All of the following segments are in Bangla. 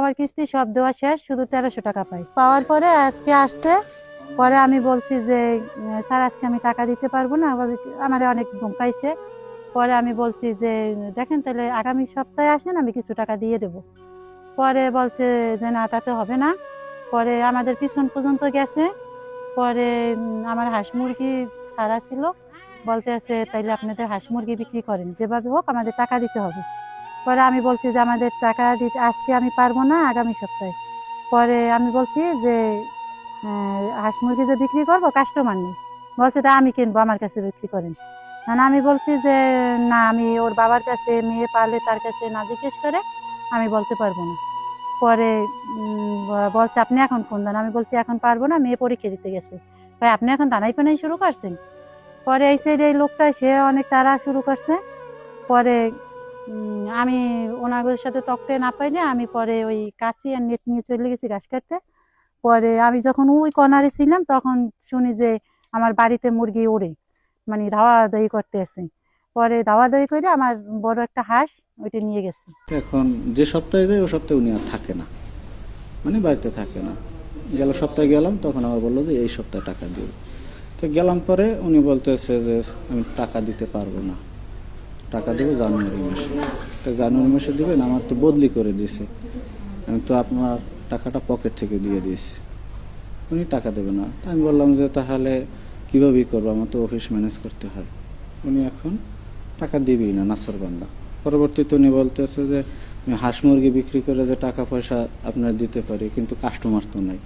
আমার কিস্তি, সব দেওয়া শেষ, শুধু তেরোশো টাকা পাই। পাওয়ার পরে আজকে আসছে, পরে আমি বলছি যে স্যার, আজকে আমি টাকা দিতে পারব না আমারে অনেক ধমকাইছে। পরে আমি বলছি যে, দেখেন তাহলে আগামী সপ্তাহে আসেন, আমি কিছু টাকা দিয়ে দেবো। পরে বলছে যে, না, তাতে হবে না। পরে আমাদের পিছন পর্যন্ত গেছে। পরে আমার হাঁস মুরগি সারা ছিল। বলতে আছে তাইলে আপনাদের হাঁস মুরগি বিক্রি করেন। যেভাবে হোক, আমাদের টাকা দিতে হবে। পরে আমি বলছি যে আমাদের টাকা দিতে, আজকে আমি পারব না আগামী সপ্তাহে। পরে আমি বলছি যে হাঁস মুরগি যে বিক্রি করব কাস্টমার নেই। বলছে, তা আমি কিনবো, আমার কাছে বিক্রি করেন। কারণ আমি বলছি যে, না, আমি ওর বাবার কাছে, মেয়ে পালে তার কাছে না জিজ্ঞেস করে আমি বলতে পারব না। পরে বলছে, আপনি এখন ফোন দেন। আমি বলছি, এখন পারব না, মেয়ে পরীক্ষা দিতে গেছে। ভাই, আপনি এখন দানাই পানাই শুরু করছেন? পরে এই সাইডে এই লোকটা, সে অনেক তারা শুরু করছে। পরে আমি ওনাদের সাথে তকতে না পাইলে আমি পরে ওই কাঁচি আর নেট নিয়ে চলে গেছি ঘাস কাটতে। পরে আমি যখন ওই কর্নারে ছিলাম, তখন শুনি যে আমার বাড়িতে মুরগি ওড়ে মানে ধাওয়া দাওয়ি করতে আসে পরে ধাওয়া দাওয়ি করে আমার বড় একটা হাঁস ওইটা নিয়ে গেছে। এখন যে সপ্তাহে যায় ও সপ্তাহে উনি আর থাকে না। মানে বাড়িতে থাকে না। গেল সপ্তাহে গেলাম, তখন আবার বলল যে এই সপ্তাহে টাকা দিব তো গেলাম পরে উনি বলতেছে যে আমি টাকা দিতে পারব না। টাকা দেবে জানুয়ারি মাসে। তা জানুয়ারি মাসে দিবেন আমার তো বদলি করে দিয়েছে আমি তো আপনার টাকাটা পকেট থেকে দিয়ে দিয়েছি। উনি টাকা দেবে না। তা আমি বললাম যে তাহলে কীভাবে করব? আমার তো অফিস ম্যানেজ করতে হয়। উনি এখন টাকা দিবেই না, নাসর বান্দা। পরবর্তীতে উনি বলতেছে যে, আমি হাঁস মুরগি বিক্রি করে যে টাকা পয়সা আপনার দিতে পারি, কিন্তু কাস্টমার তো নাই।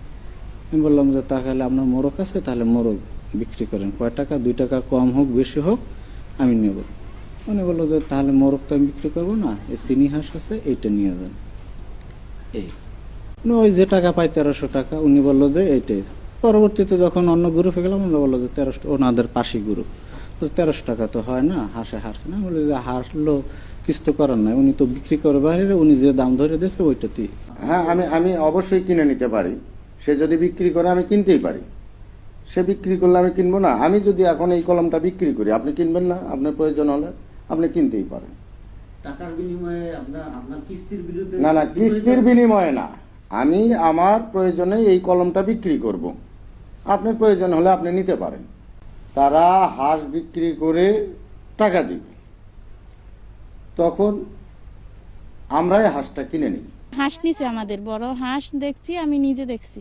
আমি বললাম যে, তাহলে আপনার মোরগ আছে, তাহলে মোরগ বিক্রি করেন। কয় টাকা? দুই টাকা কম হোক, বেশি হোক, আমি নেব। উনি বলল যে তাহলে মোরগ তো আমি বিক্রি করব না, এই চিনি হাঁস আছে, এইটা নিয়ে যান। এই। উনি ওই যে টাকা পাই তেরোশো টাকা, উনি বলল যে এইটাই। পরবর্তীতে যখন অন্য গ্রুপে গেলাম ওরা বলল যে তেরোশো, ওনাদের পাশি গ্রুপ তেরোশো টাকা তো হয় না, হাঁসে হারছে না। বলে যে হারলো কিছু তো করার নাই, উনি তো বিক্রি করে বাইরে, উনি যে দাম ধরে দিয়েছে, ওইটাতেই। হ্যাঁ আমি আমি অবশ্যই কিনে নিতে পারি। সে যদি বিক্রি করে, আমি কিনতেই পারি। সে বিক্রি করলে আমি কিনবো না। আমি যদি এখন এই কলমটা বিক্রি করি, আপনি কিনবেন না? আপনার প্রয়োজন হলে। আপনি কিনতেই পারেন। টাকার বিনিময়ে আপনার আপনার কিস্তির বিরুদ্ধে না না কিস্তির বিনিময়ে না। আমি আমার প্রয়োজনে এই কলমটা বিক্রি করব। আপনার প্রয়োজন হলে আপনি নিতে পারেন। তারা হাঁস বিক্রি করে টাকা দিবে। তখন আমরাই হাঁসটা কিনে নিই। হাঁস নিছে আমাদের। বড় হাঁস দেখছি আমি নিজে দেখছি।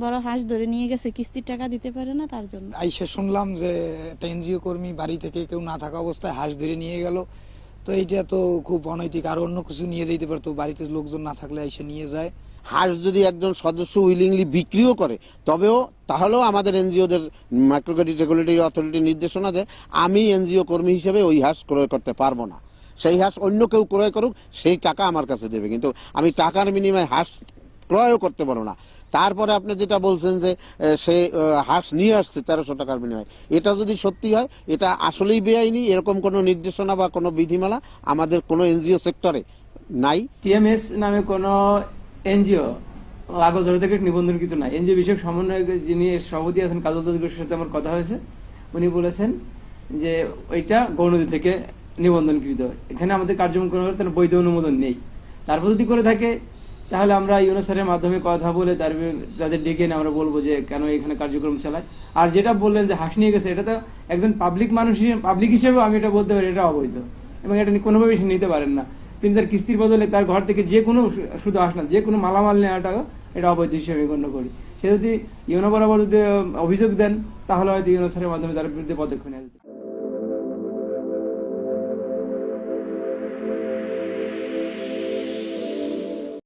বড় হাঁস ধরে নিয়ে গেছে কিস্তির টাকা দিতে পারে না তার জন্য। আইসে শুনলাম যে একটা এনজিও কর্মী বাড়ি থেকে কেউ না থাকা অবস্থায় হাঁস ধরে নিয়ে গেল। তো এইটা তো খুব অনৈতিক আর অন্য কিছু নিয়ে যেতে পারতো বাড়িতে লোকজন না থাকলে এসে নিয়ে যায়। হাঁস যদি একজন সদস্য উইলিংলি বিক্রিও করে তবেও তাহলেও আমাদের এনজিওদের মাইক্রো ক্রেডিট রেগুলেটরি অথরিটির নির্দেশনা যে আমি এনজিও কর্মী হিসেবে ওই হাঁস ক্রয় করতে পারব না। সেই হাঁস অন্য কেউ ক্রয় করুক সেই টাকা আমার কাছে দেবে। কিন্তু আমি টাকার বিনিময়ে হাঁস ক্রয়ও করতে পারো না। তারপরে আপনি যেটা বলছেন যে সে হাঁস নিয়ে আসছে তেরোশো টাকার বিনিময়ে। এটা যদি সত্যি হয়, এটা আসলেই বেআইনি, এরকম কোনো নির্দেশনা বা কোনো বিধিমালা আমাদের কোনো এনজিও সেক্টরে নাই। টিএমএস নামে কোনো এনজিও আগলঝড় থেকে নিবন্ধনকৃত নাই। এনজিও বিষয়ক সমন্বয়ক যিনি সভাপতি আছেন, কাজল দাসের সাথে আমার কথা হয়েছে। উনি বলেছেন যে, ওইটা গৌনদী থেকে নিবন্ধনকৃত। এখানে আমাদের কার্যক্রম বৈধ অনুমোদন নেই। তারপর যদি করে থাকে তাহলে আমরা ইউনোসারের মাধ্যমে কথা বলে তার তাদের ডেকে এনে আমরা বলব যে কেন এখানে কার্যক্রম চালায়। আর যেটা বললেন যে হাঁস নিয়ে গেছে, এটা তো একজন পাবলিক মানুষ পাবলিক হিসেবে আমি এটা বলতে পারি, এটা অবৈধ। এবং এটা কোনোভাবেই সে নিতে পারেন না। তিনি তার কিস্তির বদলে তার ঘর থেকে যে কোনো শুধু আসলাম যে কোনো মালামাল নেওয়াটাও এটা অবৈধ হিসেবে আমি গণ্য করি। সে যদি ইউনো বরাবর যদি অভিযোগ দেন, তাহলে হয়তো ইউনো মাধ্যমে তার বিরুদ্ধে পদক্ষেপ নেওয়া যেতে পারে।